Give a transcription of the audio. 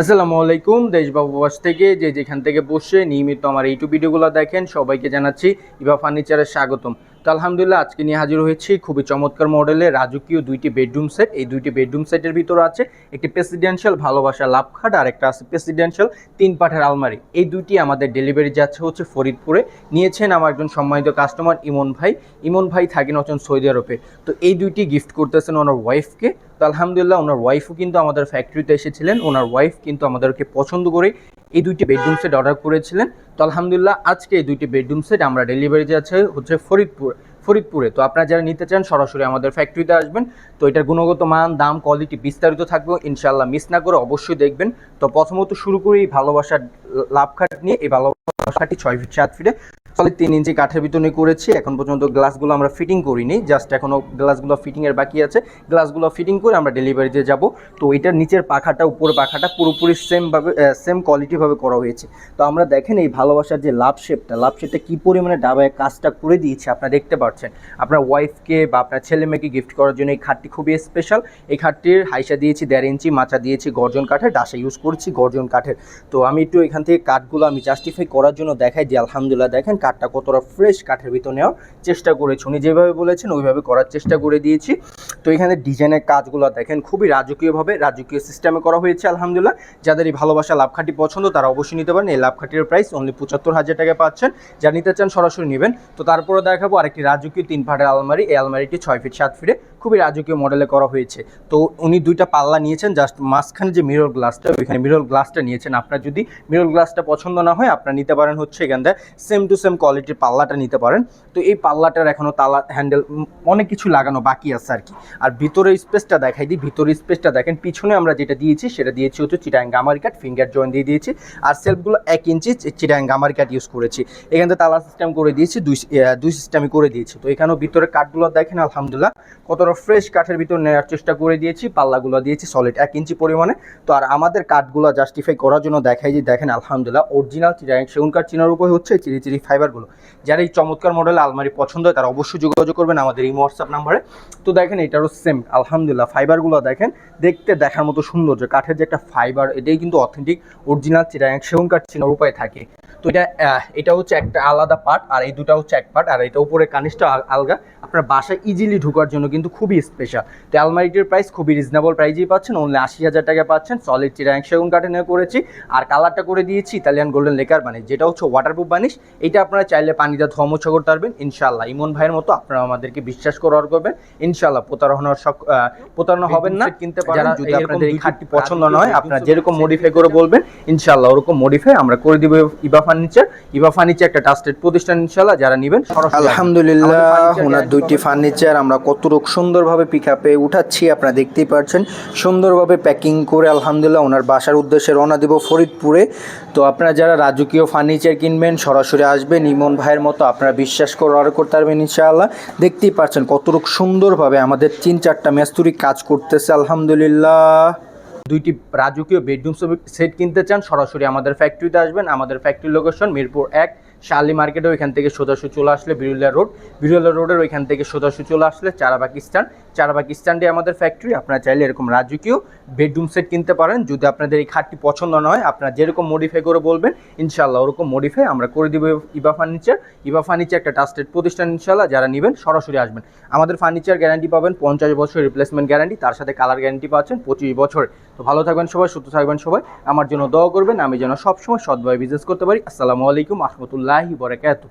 আসসালামু আলাইকুম দেশবাবু বাস থেকে যে যেখান থেকে বসে নিয়মিত আমার ইউটিউব ভিডিওগুলো দেখেন, সবাইকে জানাচ্ছি ইভা ফার্নিচারের স্বাগতম। তো আলহামদুলিল্লাহ, আজকে নিয়ে হাজির হয়েছি খুবই চমৎকার মডেলের রাজকীয় দুইটি বেডরুম সেট এই দুইটি বেডরুম সেটের ভিতরে আছে একটি প্রেসিডেন্সিয়াল ভালোবাসা লাভ খাট আর একটা আছে প্রেসিডেন্সিয়াল তিন পাঠের আলমারি। এই দুইটি আমাদের ডেলিভারি যাচ্ছে হচ্ছে ফরিদপুরে। নিয়েছেন আমার একজন সম্মানিত কাস্টমার ইমন ভাই। ইমন ভাই থাকেন হচ্ছেন সৌদি আরবে। তো এই দুইটি গিফট করতেছেন ওনার ওয়াইফকে তো আলহামদুলিল্লাহ, ওনার ওয়াইফও কিন্তু আমাদের ফ্যাক্টরিতে এসেছিলেন। ওনার ওয়াইফ কিন্তু আমাদেরকে পছন্দ করে এই দুইটি বেডরুম সেট অর্ডার করেছিলেন। তো আলহামদুলিল্লাহ, আজকে এই দুইটি বেডরুম সেট আমরা ডেলিভারি যাচ্ছে হচ্ছে ফরিদপুর ফরিদপুরে। তো আপনারা যারা নিতে চান, সরাসরি আমাদের ফ্যাক্টরিতে আসবেন। তো এটার গুণগত মান, দাম কোয়ালিটি বিস্তারিত থাকবে। ইনশাল্লাহ মিস না করে অবশ্যই দেখবেন। তো প্রথমত শুরু করি এই ভালোবাসার লাভ খাট নিয়ে। এই ভালোবাসাটি ছয় ফিট সাত ফিটে সলিড তিন ইঞ্চি কাঠের ভিতরে করেছি। এখন পর্যন্ত গ্লাসগুলো আমরা ফিটিং করিনি, জাস্ট এখনও গ্লাসগুলো ফিটিংয়ের বাকি আছে। গ্লাসগুলো ফিটিং করে আমরা ডেলিভারিতে যাব। তো এটার নিচের পাখাটা, উপরের পাখাটা পুরোপুরি সেমভাবে সেম কোয়ালিটিভাবে করা হয়েছে। তো আমরা দেখেন এই ভালোবাসার যে লাভ শেপটা লাভ শেপটা কী পরিমাণে ডাবায় কাজটা করে দিয়েছে আপনারা দেখতে পাচ্ছেন। আপনার ওয়াইফকে বা আপনার ছেলে মেয়েকে গিফট করার জন্য এই খাটটি খুবই স্পেশাল এই খাটটির হাইসা দিয়েছি দেড় ইঞ্চি, মাচা দিয়েছি গর্জন কাঠের, ডাসা ইউজ করছি গর্জন কাঠের। তো আমি একটু এখান থেকে কাঠগুলো আমি জাস্টিফাই করার জন্য দেখাই যে আলহামদুলিল্লাহ, দেখেন কাঠটা কতটা ফ্রেশ কাঠের ভিতর নেওয়ার চেষ্টা করেছি। উনি যেভাবে বলেছেন, ওইভাবে করার চেষ্টা করে দিয়েছি। তো এখানে ডিজাইনের কাজগুলো দেখেন, খুবই রাজকীয়ভাবে, রাজকীয় সিস্টেমে করা হয়েছে, আলহামদুলিল্লাহ। যাদের এই ভালোবাসা লাভখাটি পছন্দ, তারা অবশ্যই নিতে পারেন। এই লাভখাটির প্রাইস অনলি পঁচাত্তর হাজার টাকা পাচ্ছেন। যা নিতে চান, সরাসরি নেবেন। তো তারপরে দেখাবো আরেকটি রাজকীয় তিন ফাটের আলমারি। এই আলমারিটি ছয় ফিট সাত ফিটে খুবই রাজকীয় মডেলে করা হয়েছে। তো উনি দুইটা পাল্লা নিয়েছেন জাস্ট মাঝখানে যে মিরর গ্লাসটা ওইখানে মিরর গ্লাসটা নিয়েছেন। আপনার যদি মিরর গ্লাসটা পছন্দ না হয়, আপনার নিতে পারেন হচ্ছে এখান থেকে। সেম টু সেম কোয়ালিটির পাল্লাটা নিতে পারেন। তো এই পাল্লাটার এখনও তালা হ্যান্ডেল অনেক কিছু লাগানো বাকি আছে আর কি। আর ভিতরের স্পেসটা দেখাই দিই। ভিতরের স্পেসটা দেখেন, পিছনে আমরা যেটা দিয়েছি সেটা দিয়েছি হচ্ছে চিটাং গামারি কাট, ফিঙ্গার জয়েন দিয়ে দিয়েছি। আর সেলফগুলো এক ইঞ্চি চিটাং গামারি কাট ইউজ করেছি। এখান তালা সিস্টেম করে দিয়েছি, দুই দুই সিস্টেমই করে দিয়েছি। তো এখানেও ভিতরে কাঠগুলো দেখেন, আলহামদুলিল্লাহ। কতটা ফ্রেশ কাঠের ভিতর নেওয়ার চেষ্টা করে দিয়েছি, পাল্লাগুলো দিয়েছি সলিড এক ইঞ্চি পরিমাণে। তো আর আমাদের কাঠগুলো জাস্টিফাই করার জন্য দেখাই যে, দেখেন, আলহামদুলিল্লাহ অরিজিনাল চিটাং সেগুন কাঠ চিনার উপরে হচ্ছে চিরি চিরি ফাইবারগুলো। যারা এই চমৎকার মডেল আলমারি পছন্দ হয়, তারা অবশ্যই যোগাযোগ করবেন আমাদের এই হোয়াটসঅ্যাপ নাম্বারে তো দেখেন, এটারও সেম আলহামদুলিল্লাহ। ফাইবারগুলো দেখেন, দেখতে দেখার মতো সৌন্দর্য। কাঠের যে একটা ফাইবার, এটাই কিন্তু অথেন্টিক অরিজিনাল চিটাং সেগুন কাঠ চিনার উপায় থাকে। তো এটা এটা হচ্ছে একটা আলাদা পার্ট আর এই দুটা হচ্ছে এক পার্ট আর এটা উপরে কানিসটা আলগা। আপনার বাসায় ইজিলি ঢোকার জন্য কিন্তু খুবই স্পেশাল তো আলমারিটির প্রাইস খুবই রিজনেবল প্রাইজেই পাচ্ছেন অনলি আশি হাজার টাকা পাচ্ছেন। সলিড চিরাং সেগুন কাঠে নিয়ে করেছি, আর কালারটা করে দিয়েছি ইতালিয়ান গোল্ডেন লেকার বানিশ, যেটা হচ্ছে ওয়াটারপ্রুফ বানিশ। এটা আপনারা চাইলে পানিতে ধমোচ্ছ করতে পারবেন ইনশাল্লাহ ইমন ভাইয়ের মতো আপনারা আমাদেরকে বিশ্বাস করে অর্ডার করবেন। ইনশাল্লাহ প্রতারণার প্রতারণা হবেন না। কিনতে পারেন যদি আপনাদের এই খাটটি পছন্দ নয় আপনারা যেরকম মডিফাই করে বলবেন ইনশাল্লাহ ওরকম মডিফাই আমরা করে দিব ইবা ফার্নিচার ইবা ফার্নিচার একটা ট্রাস্টেড প্রতিষ্ঠান ইনশাল্লাহ যারা নেবেন আলহামদুলিল্লাহ ওনার দুইটি ফার্নিচার আমরা কতটুক সুন্দরভাবে পিক আপে উঠাচ্ছি আপনারা দেখতেই পাচ্ছেন সুন্দরভাবে প্যাকিং করে আলহামদুলিল্লাহ ওনার বাসার উদ্দেশ্যে রওনা দেব ফরিদপুরে। তো আপনারা যারা রাজকীয় ফার্নিচার কিনবেন সরাসরি আসবেন। ইমন ভাইয়ের মতো আপনারা বিশ্বাস করে অর্ডার করতে পারবেন ইনশাআল্লাহ। দেখতেই পাচ্ছেন কতটুক সুন্দরভাবে আমাদের তিন চারটা মেস্তুরি কাজ করতেছে, আলহামদুলিল্লাহ। দুইটি রাজকীয় বেডরুম সেট কিনতে চান, সরাসরি আমাদের ফ্যাক্টরিতে আসবেন। আমাদের ফ্যাক্টরি লোকেশন মিরপুর এক। শালি মার্কেটে ওইখান থেকে সোজাসু চলে আসলে বিরুলিয়া রোড। বিরুলিয়া রোডের ওইখান থেকে সোজাসু চলে আসলে চারাবাগ স্ট্যান্ড। চারাবাগ স্ট্যান্ডে আমাদের ফ্যাক্টরি আপনারা চাইলে এরকম রাজকীয় বেডরুম সেট কিনতে পারেন। যদি আপনাদের এই খাটটি পছন্দ না হয়, আপনারা যেরকম মডিফাই করে বলবেন ইনশাল্লাহ ওরকম মডিফাই আমরা করে দিব ইবা ফার্নিচার ইবা ফার্নিচার একটা ট্রাস্টেড প্রতিষ্ঠান ইনশাল্লাহ যারা নেবেন সরাসরি আসবেন। আমাদের ফার্নিচার গ্যারান্টি পাবেন, পঞ্চাশ বছর রিপ্লেসমেন্ট গ্যারান্টি তার সাথে কালার গ্যারান্টি পাচ্ছেন, পঁচিশ বছর তো ভালো থাকবেন সবাই, সুস্থ থাকবেন সবাই। আমার জন্য দোয়া করবেন, আমি যেন সবসময় সদ্ভাবে বিজনেস করতে পারি। আসসালামু আলাইকুম আহমতুল্লাহি বরাকাতু